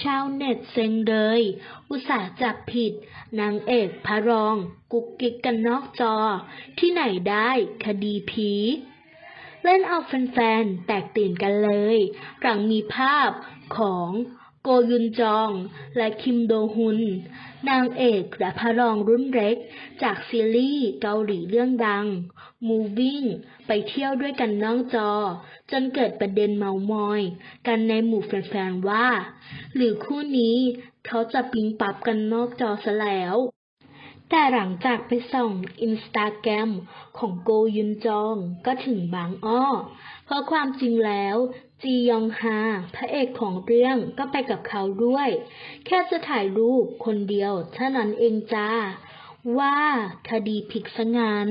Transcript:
ชาวเน็ตเซ็งเลย อุตส่าห์จับผิด นางเอกพระรอง กุกกิกกันนอกจอ ที่ไหนได้คดีผีเล่นเอาแฟนๆ แตกตื่นกันเลย หลังมีภาพของ โกยุนจอง และคิมโดฮุน นางเอกและพระรองรุ่นเล็ก จากซีรีส์เกาหลีเรื่องดัง Moving ไปเที่ยวด้วยกันนอกจอ จนเกิดประเด็นเมามอย กันในหมู่แฟนๆว่า หรือคู่นี้เขาจะปิ๊งปับกันนอกจอซะแล้ว แต่หลังจากไปส่องอินสตาแกรมของโกยุนจองก็ถึงบางอ้อ เพราะความจริงแล้ว จียองฮาพระเอกของเรื่องก็ไปกับเขาด้วย แค่จะถ่ายรูปคนเดียวเท่านั้นเองจ้า ว่าคดีผิดซะงั้น